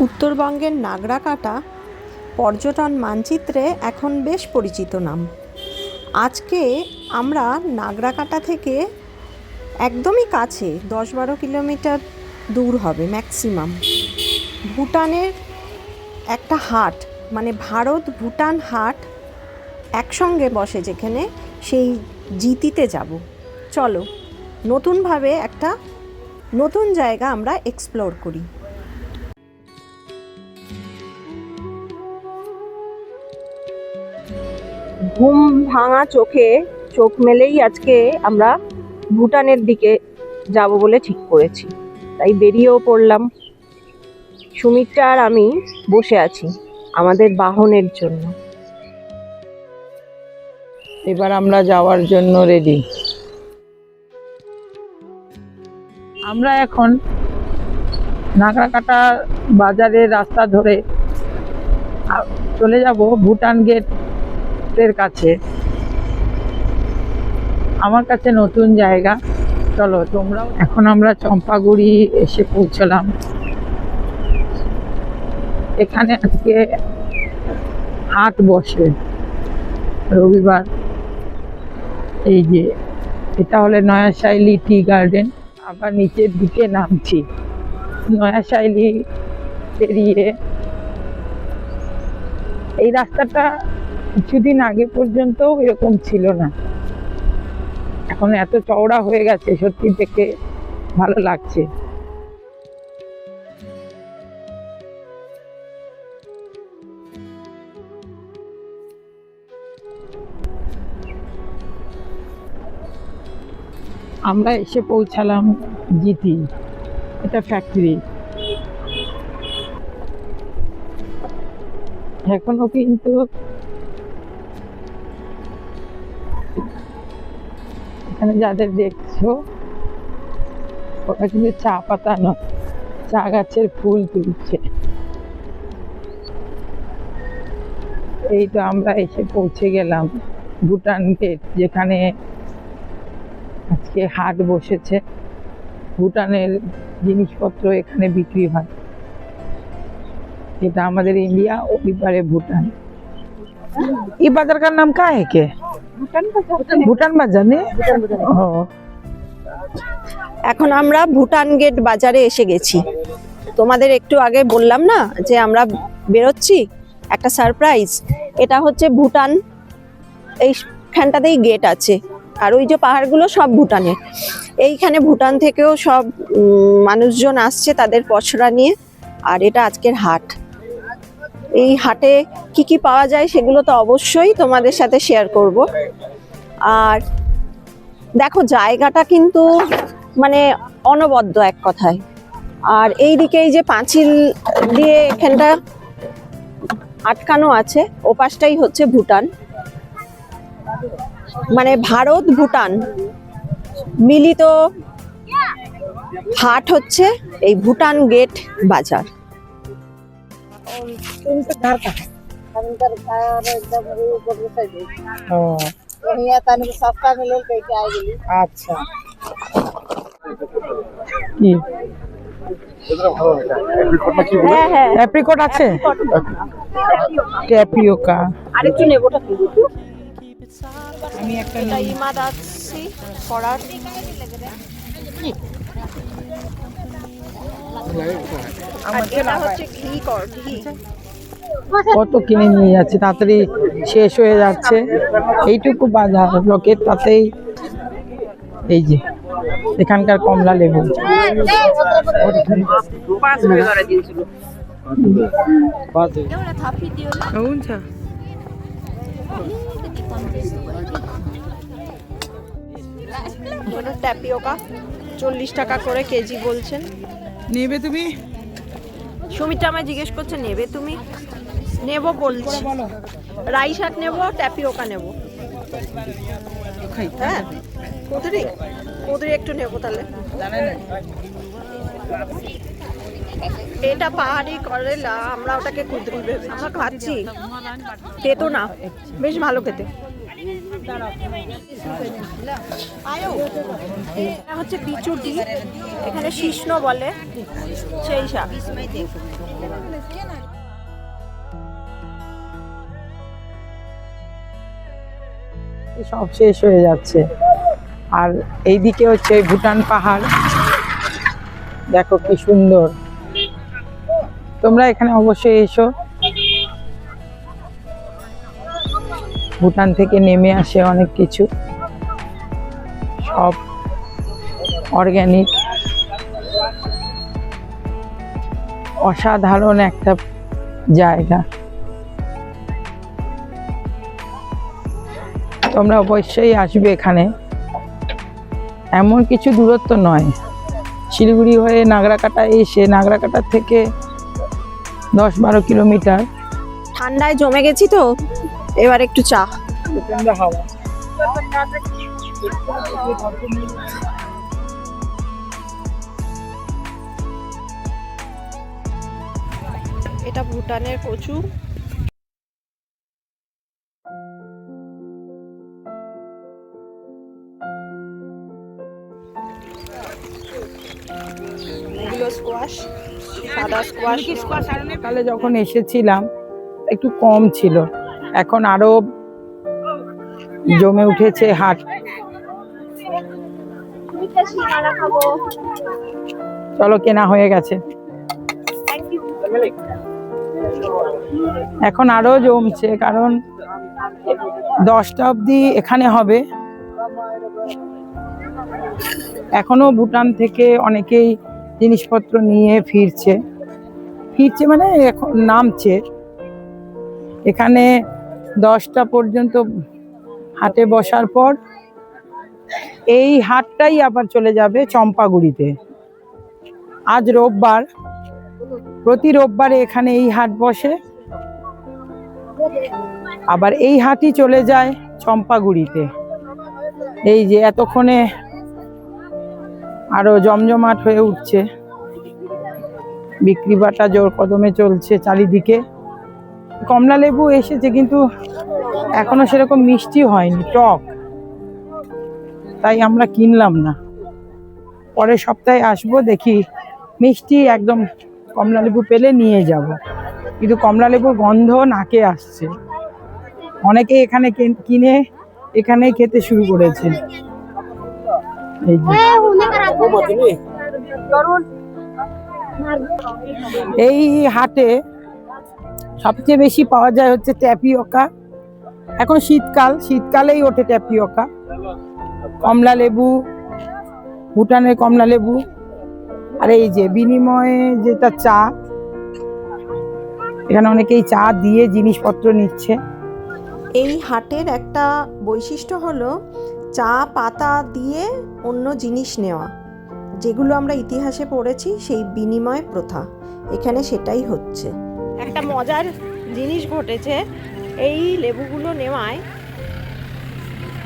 উত্তরবঙ্গের নাগরাকাটা পর্যটন মানচিত্রে এখন বেশ পরিচিত নাম। আজকে আমরা নাগরাকাটা থেকে একদমই কাছে, দশ বারো কিলোমিটার দূর হবে ম্যাক্সিমাম। ভুটানের একটা হাট মানে ভারত ভুটান হাট একসঙ্গে বসে যেখানে সেই জিতিতে যাব। চলো, নতুনভাবে একটা নতুন জায়গা আমরা এক্সপ্লোর করি। ঘুম ভাঙা চোখে চোখ মেলেই আজকে আমরা ভুটানের দিকে যাব বলে ঠিক করেছি। তাই বেরিয়েও পড়লাম। সুমিত্রা আর আমি বসে আছি আমাদের বাহনের জন্য। এবার আমরা যাওয়ার জন্য রেডি আমরা এখন নাগরাকাটা বাজারের রাস্তা ধরে চলে যাব ভুটান গেটের কাছে। আমার কাছে নতুন জায়গা। চলো, তোমরাও এখন আমরা চম্পাগুড়ি এসে পৌঁছলাম। এখানে আজকে হাট বসে। রবিবার। এই যে, এটা হলে নয়া শাইলি টি গার্ডেন। আবার নিচের দিকে নামছি। নয়া শাইলি পেরিয়ে এই রাস্তাটা কিছুদিন আগে পর্যন্ত এরকম ছিল না। এখন এত চওড়া হয়ে গেছে সত্যি দেখে ভালো লাগছে। আমরা এসে পৌঁছালাম জিতি এটা ফ্যাক্টরি এখনও কিন্তু এখানে যাদের দেখছ, ওরা কিন্তু চা পাতা নয়, চা গাছের ফুল তুলছে। এই তো আমরা এসে পৌঁছে গেলাম ভুটান গেট যেখানে আজকে হাট বসেছে। ভুটানের জিনিসপত্র এখানে বিক্রি হয়। এটা আমাদের ইন্ডিয়া ও ভুটান। ই বাজারকার নাম কাকে কে ভুটান বাজার এখন আমরা ভুটান গেট বাজারে এসে গেছি। তোমাদের একটু আগে বললাম না যে আমরা বেরোচ্ছি? একটা সারপ্রাইজ। এটা হচ্ছে ভুটান। এইখানটাতেই গেট আছে। আর ওই যে পাহাড়গুলো সব ভুটানের এইখানে ভুটান থেকেও সব মানুষজন আসছে তাদের পশরা নিয়ে। আর এটা আজকের হাট। এই হাটে কি কি পাওয়া যায় সেগুলো তো অবশ্যই তোমাদের সাথে শেয়ার করব। আর দেখো, জায়গাটা কিন্তু মানে অনবদ্য এক কথায়। আর এই দিকে এই যে পাঁচিল দিয়ে এখানটা আটকানো আছে ও পাশটাই হচ্ছে ভুটান। মানে ভারত ভুটান মিলিত হাট হচ্ছে এই ভুটান গেট বাজার। तुमसे घर का है अंदर घर एकदम ऊपर के साइड ओ यहाँ तनिक सस्ता मिलल कह के आ गेली আচ্ছা কি হ্যাঁ হ্যাঁ অ্যাপ্রিকট আছে ট্যাপিওকা আরেকটু নেবোটা কি আমি একটা এটা ইমাদাসি করার কত কিনে নিয়ে যাচ্ছে তাড়াতাড়ি শেষ হয়ে যাচ্ছে। এইটুকু বাজার লোকের তাতেই এই যে এখানকার কমলা লেবু। আচ্ছা। চল্লিশ টাকা করে কেজি বলছেন। নেবে তুমি? সুমিত্রা আমায় জিজ্ঞেস করছে নেবে তুমি? নেব বলছি। রাই শাক নেব ট্যাপিওকা নেব। হ্যাঁ? কুদরি? কুদরি একটু নেব তাহলে। এটা পাহাড়ি করেলা আমরা ওটাকে কুদরি আমরা খাচ্ছি। তেতো না। বেশ ভালো খেতে। হচ্ছে বিচুটি এখানে শিষ্ণ বলে, সেই সব শেষ হয়ে যাচ্ছে। আর এইদিকে হচ্ছে ভুটান পাহাড়। দেখো কি সুন্দর। তোমরা এখানে অবশ্যই এসো। ভুটান থেকে নেমে আসে অনেক কিছু। সব অর্গ্যানিক অসাধারণ একটা জায়গা। তোমরা অবশ্যই আসবে এখানে। এমন কিছু দূরত্ব নয়। শিলিগুড়ি হয়ে নাগরাকাটা এসে নাগরাকাটা থেকে দশ বারো কিলোমিটার। ঠান্ডায় জমে গেছি তো। এবার একটু চা। হাওয়া। এটা ভুটানের কচু। এগুলো স্কোয়াশ সাদা স্কোয়াশ স্কোয়াশ সকালে যখন এসেছিলাম একটু কম ছিল। এখন আরও জমে উঠেছে হাট। চলো কেনা হয়ে গেছে। এখন আরও জমছে, কারণ দশটা অবধি এখানে হবে। এখনও ভুটান থেকে অনেকেই জিনিসপত্র নিয়ে ফিরছে। ফিরছে মানে এখন নামছে। এখানে দশটা পর্যন্ত হাটে বসার পর এই হাটটাই আবার চলে যাবে চম্পাগুড়িতে। আজ রোববার, প্রতি রোববারে এখানে এই হাট বসে। আবার এই হাটই চলে যায় চম্পাগুড়িতে। এই যে এতক্ষণে আরও জমজমাট হয়ে উঠছে। বিক্রি বাটা জোর কদমে চলছে চারিদিকে। কমলা লেবু এসেছে, কিন্তু এখনও সেরকম মিষ্টি হয়নি, টক। তাই আমরা কিনলাম না। পরের সপ্তাহে আসব, দেখি মিষ্টি একদম কমলা লেবু পেলে নিয়ে যাব। কিন্তু কমলা লেবুর গন্ধ নাকে আসছে। অনেকে এখানে কেন- এখানে খেতে শুরু করেছে। এই হাটে সবচেয়ে বেশি পাওয়া যায় হচ্ছে ট্যাপিওকা। এখন শীতকাল, শীতকালেই ওঠে ট্যাপিওকা। কমলা লেবু, ভুটানের কমলা লেবু। আর এই যে বিনিময়ে যেটা চা, এখানে অনেকেই চা দিয়ে জিনিসপত্র নিচ্ছে। এই হাটের একটা বৈশিষ্ট্য হলো চা পাতা দিয়ে অন্য জিনিস নেওয়া। যেগুলো আমরা ইতিহাসে পড়েছি, সেই বিনিময় প্রথা। এখানে সেটাই হচ্ছে। একটা মজার জিনিস ঘটেছে। এই লেবুগুলো নেওয়ায়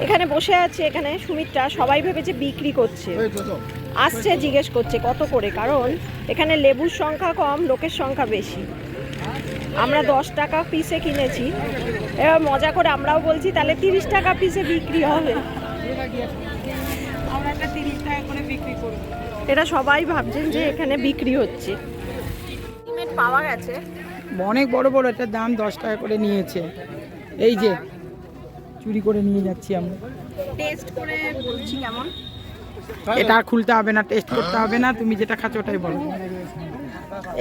এখানে বসে আছে এখানে সুমিত্রা সবাই ভেবেছে বিক্রি করছে। আসছে জিজ্ঞেস করছে কত করে কারণ এখানে লেবুর সংখ্যা কম লোকের সংখ্যা বেশি। আমরা দশ টাকা পিসে কিনেছি। এবার মজা করে আমরাও বলছি তাহলে তিরিশ টাকা পিসে বিক্রি হবে। এটা সবাই ভাবছেন যে এখানে বিক্রি হচ্ছে। পাওয়া গেছে। অনেক বড় বড় এটার দাম দশ টাকা করে নিয়েছে। এই যে চুরি করে নিয়ে যাচ্ছি আমরা টেস্ট বলছি এটা খুলতে হবে না টেস্ট করতে হবে না তুমি যেটা খাচ্ছ ওটাই বলো।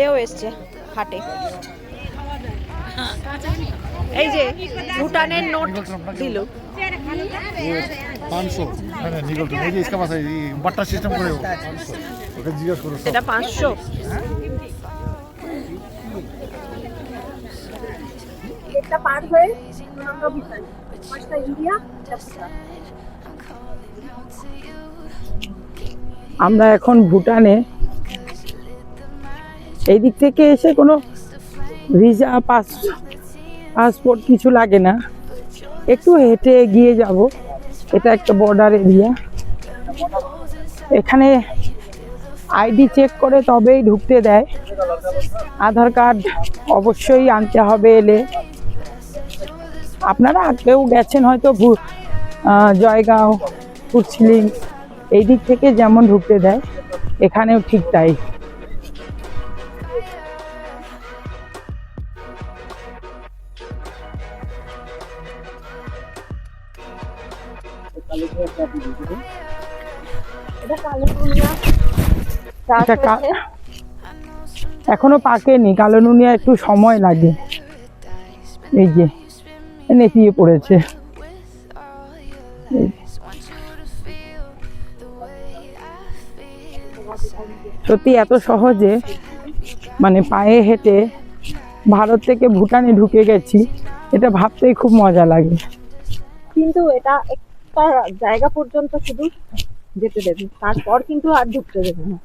এও এসছে হাটে। এই যে ভুটানের নোট দিল। এটা পাঁচশো। পার হয়ে আমরা এখন ভুটানে। এই দিক থেকে এসে কোনো ভিসা, পাস, পাসপোর্ট কিছু লাগে না। একটু হেঁটে এগিয়ে যাব। এটা একটা বর্ডার এরিয়া এখানে আইডি চেক করে তবেই ঢুকতে দেয়। আধার কার্ড অবশ্যই আনতে হবে এলে। আপনারা আগেও গেছেন হয়তো জয়গাঁও ফুটছিলিং এই দিক থেকে যেমন ঢুকতে দেয়, এখানেও ঠিক তাই। এখনও পাকেনি, কালো নুনিয়া একটু সময় লাগে এই যে নেপিয়ে পড়েছে। সত্যি এত সহজে মানে পায়ে হেঁটে ভারত থেকে ভুটানে ঢুকে গেছি, এটা ভাবতেই খুব মজা লাগে। কিন্তু এটা একটা জায়গা পর্যন্ত শুধু যেতে দেবে, তারপর কিন্তু আর ঢুকতে দেবে না।